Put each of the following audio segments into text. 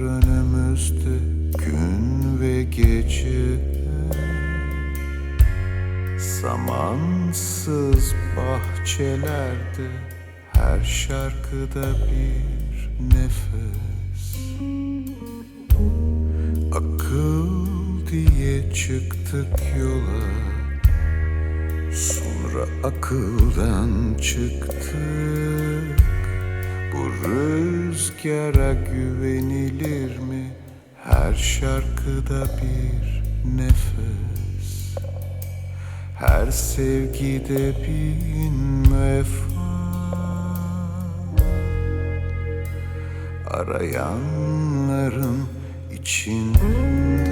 önümüzde gün ve gece. Zamansız bahçelerde her şarkıda bir nefes. Akıl diye çıktık yola Sonra akıldan çıktık Bu rüzgara güvenilir mi? Her şarkıda bir nefes Her sevgide bin vefa Arayanların içinde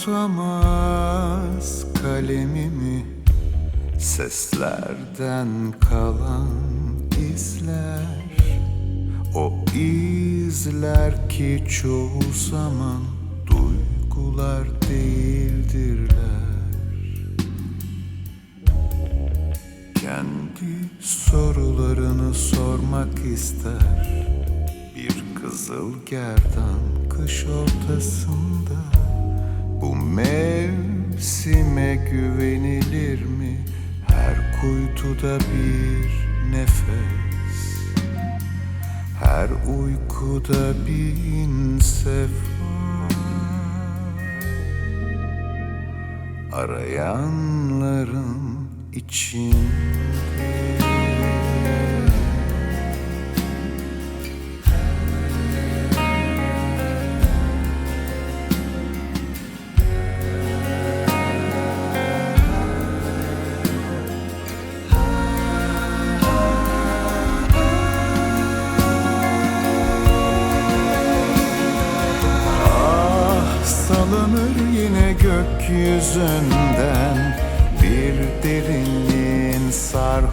Avutamaz kalemimi Seslerden kalan izler. O izler ki çoğu zaman Duygular değildirler. Kendi sorularını sormak ister. Bir kızıl gerdan kış ortasında Bu mevsime güvenilir mi? Her kuytuda bir nefes Her uykuda bin sefa Arayanların içinde salınır yine gökyüzünden. Bir derinliğin sarhoşları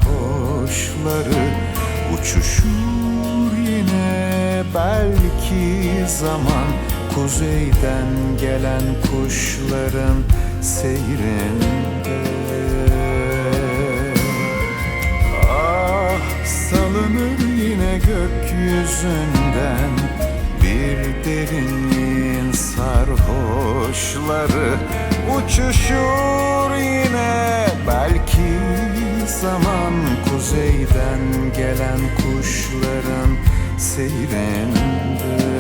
Uçuşur yine. Belki zaman Kuzeyden gelen kuşların seyrinde. Ah salınır yine gökyüzünden. Bir derinliğin sarhoşları Uçuşur yine. Belki zaman Kuzeyden gelen kuşların seyrinde